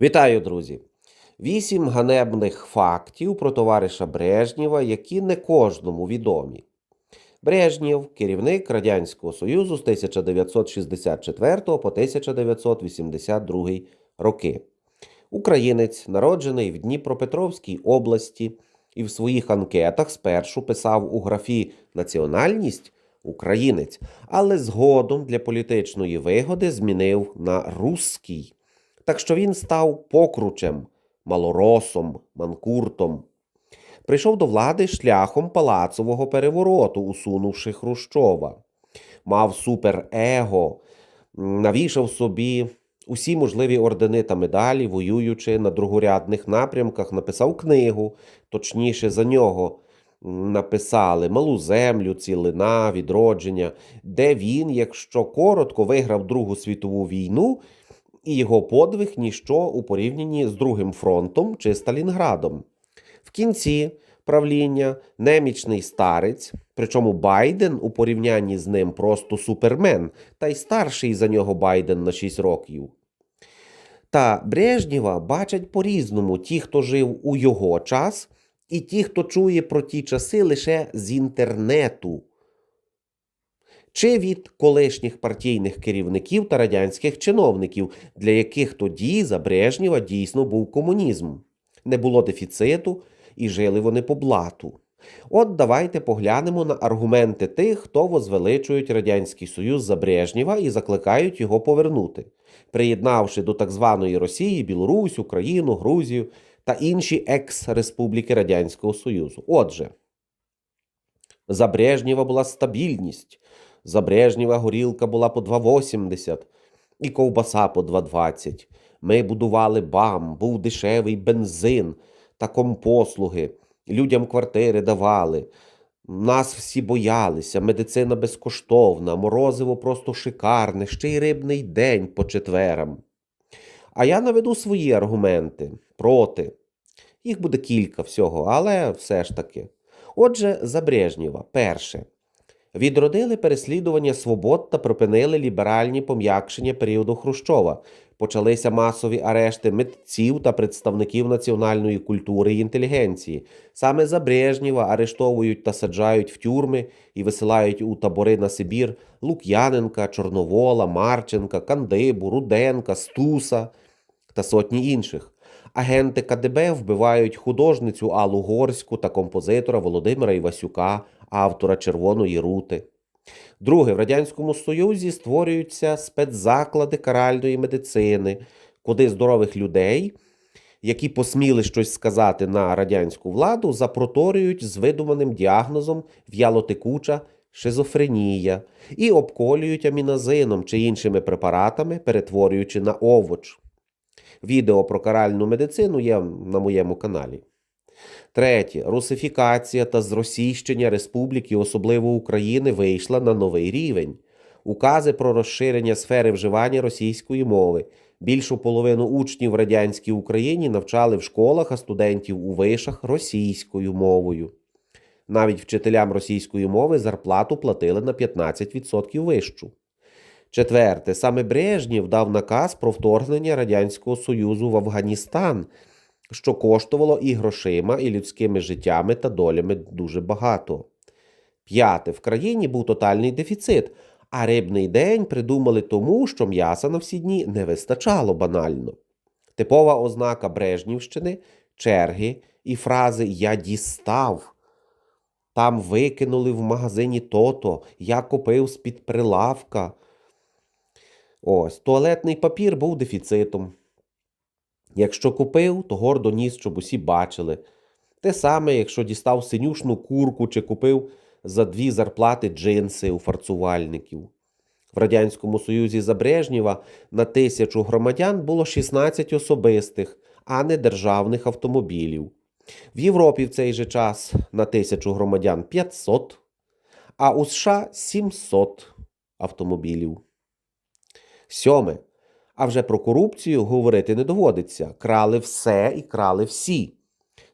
Вітаю, друзі! Вісім ганебних фактів про товариша Брежнєва, які не кожному відомі. Брежнєв – керівник Радянського Союзу з 1964 по 1982 роки. Українець, народжений в Дніпропетровській області, і в своїх анкетах спершу писав у графі Національність українець, але згодом для політичної вигоди змінив на русський. Так що він став покручем, малоросом, манкуртом. Прийшов до влади шляхом палацового перевороту, усунувши Хрущова. Мав суперего, навішав собі усі можливі ордени та медалі, воюючи на другорядних напрямках, написав книгу, точніше за нього написали Малу землю, цілина, відродження, де він, якщо коротко, виграв Другу світову війну і його подвиг ніщо у порівнянні з Другим фронтом чи Сталінградом. В кінці правління немічний старець, причому Байден у порівнянні з ним просто супермен, та й старший за нього Байден на 6 років. Та Брежнєва бачать по-різному ті, хто жив у його час, і ті, хто чує про ті часи лише з інтернету чи від колишніх партійних керівників та радянських чиновників, для яких тоді за Брежнєва дійсно був комунізм. Не було дефіциту і жили вони по блату. От давайте поглянемо на аргументи тих, хто возвеличують Радянський Союз за Брежнєва і закликають його повернути, приєднавши до так званої Росії Білорусь, Україну, Грузію та інші екс-республіки Радянського Союзу. Отже, за Брежнєва була стабільність, за Брежнєва горілка була по 2,80 і ковбаса по 2,20. Ми будували БАМ, був дешевий бензин та компослуги, людям квартири давали. Нас всі боялися, медицина безкоштовна, морозиво просто шикарне, ще й рибний день по четверам. А я наведу свої аргументи проти. Їх буде кілька всього, але все ж таки. Отже, за Брежнєва. Перше. Відродили переслідування свобод та припинили ліберальні пом'якшення періоду Хрущова. Почалися масові арешти митців та представників національної культури і інтелігенції. Саме за Брежнєва арештовують та саджають в тюрми і висилають у табори на Сибір Лук'яненка, Чорновола, Марченка, Кандибу, Руденка, Стуса та сотні інших. Агенти КДБ вбивають художницю Аллу Горську та композитора Володимира Івасюка, автора Червоної рути. Друге, в Радянському Союзі створюються спецзаклади каральної медицини, куди здорових людей, які посміли щось сказати на радянську владу, запроторюють з видуманим діагнозом в'ялотекуча шизофренія і обколюють аміназином чи іншими препаратами, перетворюючи на овоч. Відео про каральну медицину є на моєму каналі. Третє. Русифікація та зросійщення республіки, особливо України, вийшла на новий рівень. Укази про розширення сфери вживання російської мови. Більшу половину учнів в радянській Україні навчали в школах, а студентів у вишах російською мовою. Навіть вчителям російської мови зарплату платили на 15% вищу. Четверте, саме Брежнєв дав наказ про вторгнення Радянського Союзу в Афганістан, що коштувало і грошима, і людськими життями та долями дуже багато. П'яте, в країні був тотальний дефіцит, а рибний день придумали тому, що м'яса на всі дні не вистачало банально. Типова ознака Брежнівщини черги і фрази Я дістав. Там викинули в магазині то-то, я купив з-під прилавка. Ось, туалетний папір був дефіцитом. Якщо купив, то гордо ніс, щоб усі бачили. Те саме, якщо дістав синюшну курку чи купив за дві зарплати джинси у фарцувальників. В Радянському Союзі за Брежнєва на тисячу громадян було 16 особистих, а не державних автомобілів. В Європі в цей же час на тисячу громадян 500, а у США 700 автомобілів. Сьоме. А вже про корупцію говорити не доводиться. Крали все і крали всі.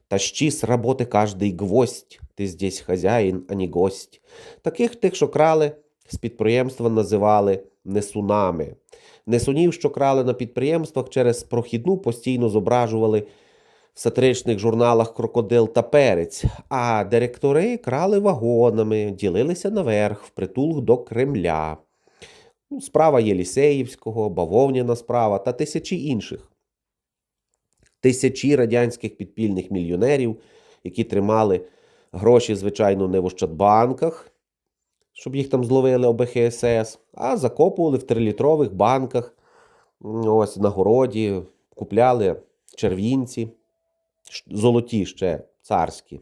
Тащи з роботи каждый гвоздь. Ти здесь хазяїн, а не гость. Таких тих, що крали, з підприємства називали несунами. Несунів, що крали на підприємствах через прохідну, постійно зображували в сатиричних журналах Крокодил та Перець, а директори крали вагонами, ділилися наверх, впритул до Кремля. Ну, Справа Єлісеївського, бавовняна справа та тисячі інших. Тисячі радянських підпільних мільйонерів, які тримали гроші, звичайно, не в Ощадбанках, щоб їх там зловили ОБХСС, а закопували в трилітрових банках, ось на городі, купляли червінці, золоті ще царські.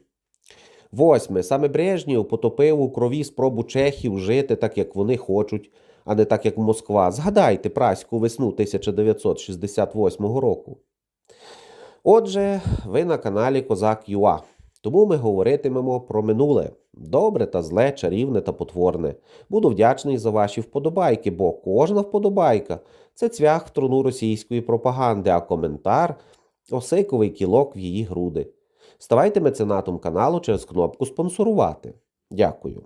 Восьме. Саме Брежнєв потопив у крові спробу чехів жити так, як вони хочуть, а не так, як Москва. Згадайте праську весну 1968 року. Отже, ви на каналі Козак ЮА. Тому ми говоритимемо про минуле добре та зле, чарівне та потворне. Буду вдячний за ваші вподобайки, бо кожна вподобайка це цвях в труну російської пропаганди, а коментар осиковий кілок в її груди. Ставайте меценатом каналу через кнопку спонсорувати. Дякую.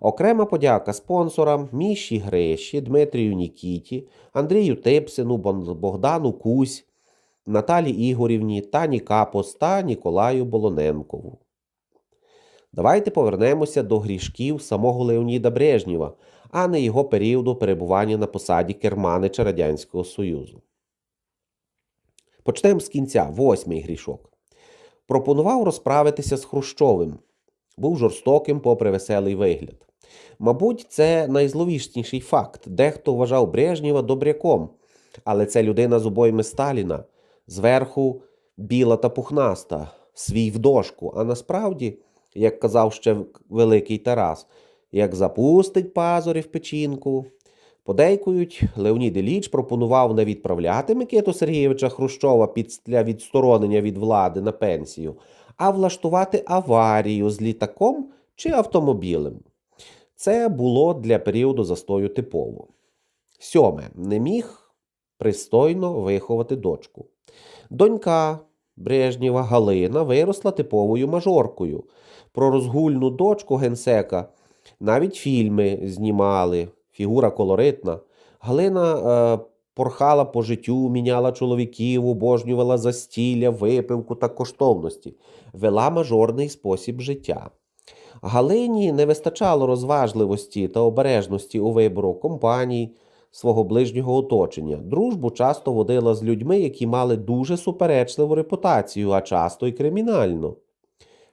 Окрема подяка спонсорам Міші Гриші, Дмитрію Нікіті, Андрію Типсину, Богдану Кусь, Наталі Ігорівні, Тані Капос та Ніколаю Болоненкову. Давайте повернемося до грішків самого Леоніда Брежнєва, а не його періоду перебування на посаді керманича Радянського Союзу. Почнемо з кінця, восьмий грішок. Пропонував розправитися з Хрущовим. Був жорстоким, попри веселий вигляд. Мабуть, це найзловісніший факт. Дехто вважав Брежнєва добряком, але це людина з обойми Сталіна, зверху біла та пухнаста, свій в дошку. А насправді, як казав ще великий Тарас, як запустить пазурі в печінку. Подейкують, Леонід Ілліч пропонував не відправляти Микиту Сергійовича Хрущова під для відсторонення від влади на пенсію, а влаштувати аварію з літаком чи автомобілем. Це було для періоду застою типово. Сьоме. Не міг пристойно виховати дочку. Донька Брежнєва Галина виросла типовою мажоркою. Про розгульну дочку генсека навіть фільми знімали, фігура колоритна. Галина е, порхала по життю, міняла чоловіків, обожнювала застілля, випивку та коштовності, вела мажорний спосіб життя. Галині не вистачало розважливості та обережності у вибору компаній, свого ближнього оточення. Дружбу часто водила з людьми, які мали дуже суперечливу репутацію, а часто й кримінальну.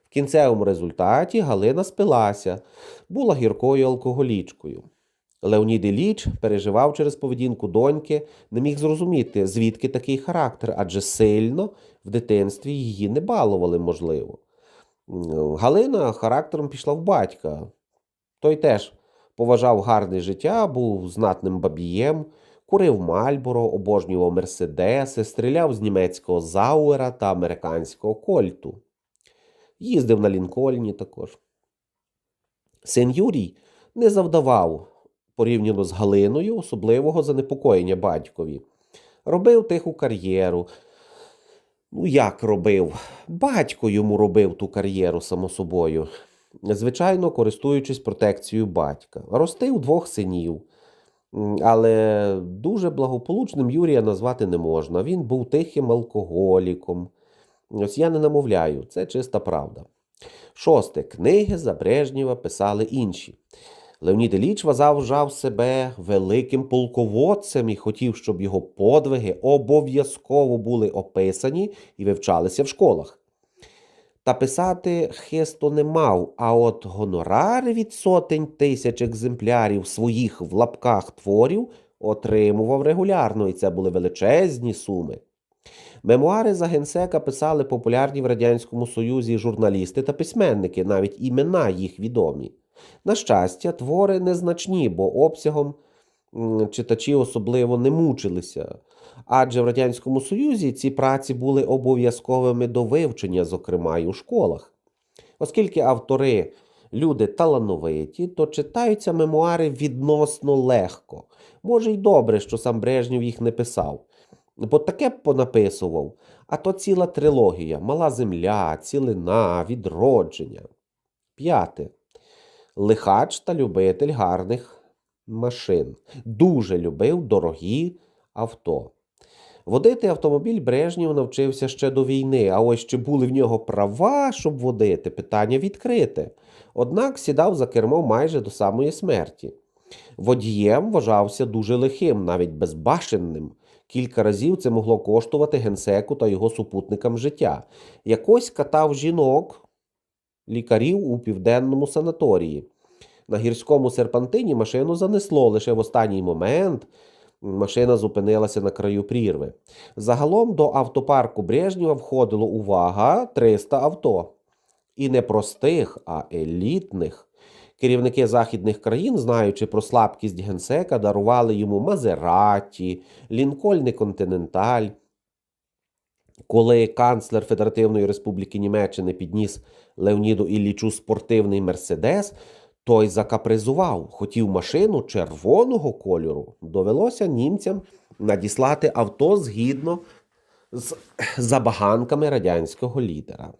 В кінцевому результаті Галина спилася, була гіркою алкоголічкою. Леонід Ілліч переживав через поведінку доньки, не міг зрозуміти, звідки такий характер, адже сильно в дитинстві її не балували, можливо. Галина характером пішла в батька. Той теж поважав гарне життя, був знатним бабієм, курив Мальборо, обожнював Мерседеси, стріляв з німецького Зауера та американського Кольту. Їздив на Лінкольні також. Син Юрій не завдавав, порівняно з Галиною, особливого занепокоєння батькові. Робив тиху кар'єру. Ну, як робив? Батько йому робив ту кар'єру, само собою. Звичайно, користуючись протекцією батька. Ростив двох синів. Але дуже благополучним Юрія назвати не можна. Він був тихим алкоголіком. Ось я не намовляю, це чиста правда. Шосте. Книги за Брежнєва писали інші. Леонід Ілліч вважав себе великим полководцем і хотів, щоб його подвиги обов'язково були описані і вивчалися в школах. Та писати хисто не мав, а от гонорари від сотень тисяч екземплярів своїх в лапках творів отримував регулярно, і це були величезні суми. Мемуари за генсека писали популярні в Радянському Союзі журналісти та письменники, навіть імена їх відомі. На щастя, твори незначні, бо обсягом читачі особливо не мучилися. Адже в Радянському Союзі ці праці були обов'язковими до вивчення, зокрема й у школах. Оскільки автори люди талановиті, то читаються мемуари відносно легко. Може й добре, що сам Брежнєв їх не писав. Бо таке б понаписував, а то ціла трилогія: Мала земля, цілина, відродження. П'яте. Лихач та любитель гарних машин. Дуже любив дорогі авто. Водити автомобіль Брежнєв навчився ще до війни, а ось чи були в нього права, щоб водити, питання відкрите. Однак сідав за кермо майже до самої смерті. Водієм вважався дуже лихим, навіть безбашенним. Кілька разів це могло коштувати генсеку та його супутникам життя. Якось катав жінок, лікарів у південному санаторії. На гірському серпантині машину занесло лише в останній момент. Машина зупинилася на краю прірви. Загалом до автопарку Брежнєва входило увага 300 авто. І не простих, а елітних. Керівники західних країн, знаючи про слабкість генсека, дарували йому Мазераті, Лінкольни Континенталь. Коли канцлер Федеративної Республіки Німеччини підніс Леоніду Іллічу спортивний мерседес, той закапризував, хотів машину червоного кольору. Довелося німцям надіслати авто згідно з забаганками радянського лідера.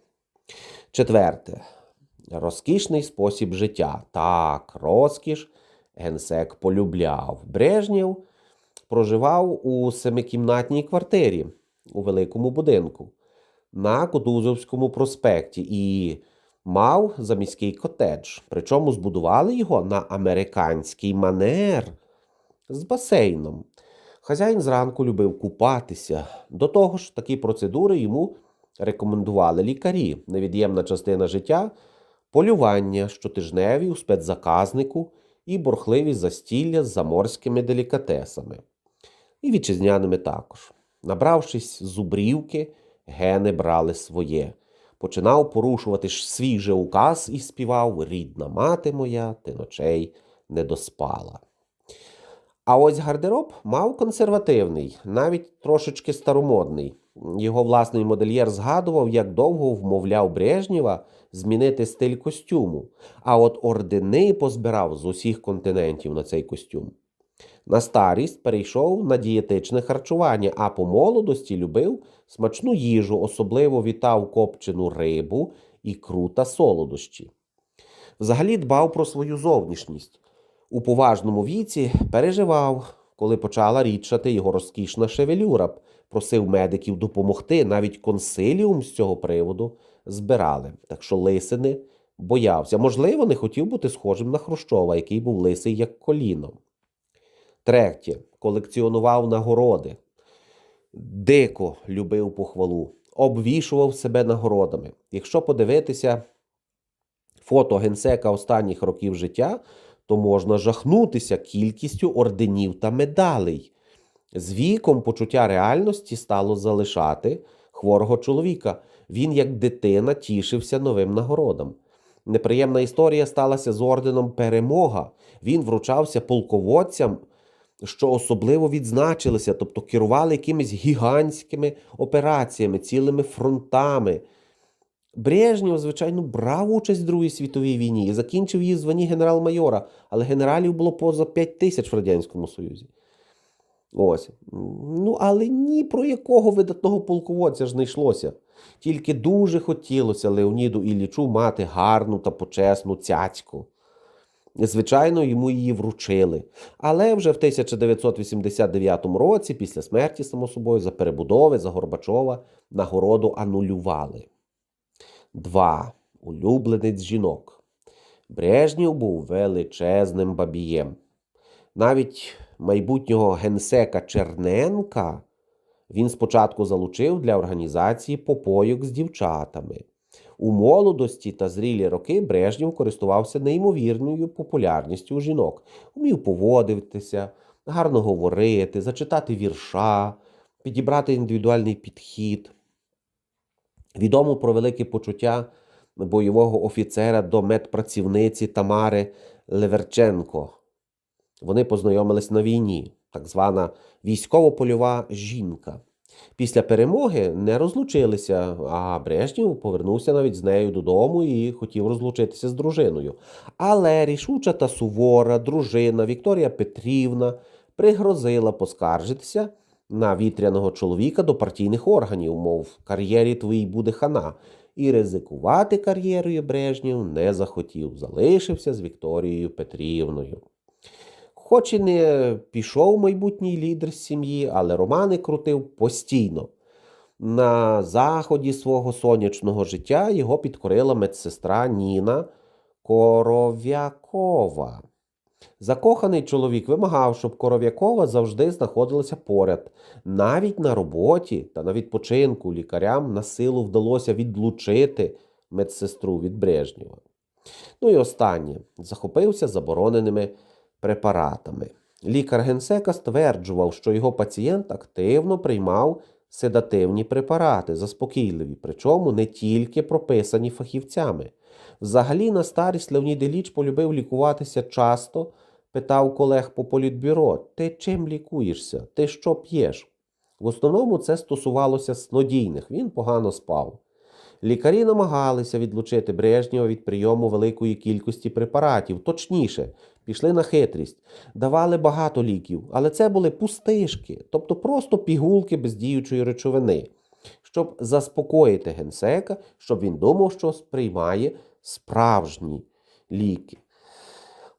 Четверте. Розкішний спосіб життя. Так, розкіш генсек полюбляв. Брежнєв проживав у семикімнатній квартирі у великому будинку на Кутузовському проспекті і мав заміський котедж. Причому збудували його на американський манер з басейном. Хазяїн зранку любив купатися. До того ж, такі процедури йому рекомендували лікарі. Невід'ємна частина життя полювання щотижневі у спецзаказнику і борхливі застілля з заморськими делікатесами. І вітчизняними також. Набравшись зубрівки, гени брали своє. Починав порушувати ж свій же указ і співав Рідна мати моя, ти ночей не доспала. А ось гардероб мав консервативний, навіть трошечки старомодний. Його власний модельєр згадував, як довго вмовляв Брежнєва змінити стиль костюму, а от ордени позбирав з усіх континентів на цей костюм. На старість перейшов на дієтичне харчування, а по молодості любив смачну їжу, особливо вітав копчену рибу, ікру та солодощі. Взагалі дбав про свою зовнішність. У поважному віці переживав, коли почала рідшати його розкішна шевелюра, просив медиків допомогти, навіть консиліум з цього приводу збирали. Так що лисини боявся. Можливо, не хотів бути схожим на Хрущова, який був лисий як коліно. Третє, колекціонував нагороди. Дико любив похвалу, обвішував себе нагородами. Якщо подивитися фото генсека останніх років життя, то можна жахнутися кількістю орденів та медалей. З віком почуття реальності стало залишати хворого чоловіка. Він, як дитина, тішився новим нагородам. Неприємна історія сталася з орденом Перемога. Він вручався полководцям, що особливо відзначилися, тобто керували якимись гігантськими операціями, цілими фронтами. Брежнєв, звичайно, брав участь в Другій світовій війні і закінчив її в генерал-майора, але генералів було поза 5 тисяч в Радянському Союзі. Ось. Ну, але ні про якого видатного полководця ж не йшлося. Тільки дуже хотілося Леоніду Іллічу мати гарну та почесну цяцьку. Звичайно, йому її вручили. Але вже в 1989 році, після смерті, само собою, за перебудови за Горбачова нагороду анулювали. 2. Улюбленець жінок. Брежнєв був величезним бабієм. Навіть майбутнього генсека Черненка він спочатку залучив для організації попойок з дівчатами. У молодості та зрілі роки Брежнєв користувався неймовірною популярністю у жінок, умів поводитися, гарно говорити, зачитати вірша, підібрати індивідуальний підхід. Відомо про велике почуття бойового офіцера до медпрацівниці Тамари Леверченко. Вони познайомились на війні, так звана військово-польова жінка. Після перемоги не розлучилися, а Брежнєв повернувся навіть з нею додому і хотів розлучитися з дружиною. Але рішуча та сувора дружина Вікторія Петрівна пригрозила поскаржитися на вітряного чоловіка до партійних органів, мов кар'єрі твоїй буде хана. І ризикувати кар'єрою Брежнєв не захотів, залишився з Вікторією Петрівною. Хоч і не пішов майбутній лідер сім'ї, але романи крутив постійно. На заході свого сонячного життя його підкорила медсестра Ніна Коров'якова. Закоханий чоловік вимагав, щоб Коров'якова завжди знаходилася поряд. Навіть на роботі та на відпочинку лікарям на силу вдалося відлучити медсестру від Брежнєва. Ну і останнє захопився забороненими препаратами. Лікар генсека стверджував, що його пацієнт активно приймав седативні препарати, заспокійливі, причому не тільки прописані фахівцями. Взагалі, на старість Леонід Ілліч полюбив лікуватися часто, питав колег по політбюро: Ти чим лікуєшся? Ти що п'єш? В основному це стосувалося снодійних, він погано спав. Лікарі намагалися відлучити Брежнєва від прийому великої кількості препаратів, точніше, пішли на хитрість, давали багато ліків, але це були пустишки, тобто просто пігулки без діючої речовини, щоб заспокоїти генсека, щоб він думав, що сприймає справжні ліки.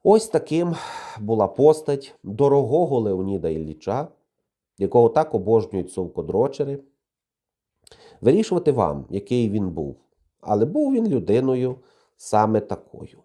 Ось таким була постать дорогого Леоніда Ілліча, якого так обожнюють совкодрочери. Вирішувати вам, який він був. Але був він людиною саме такою.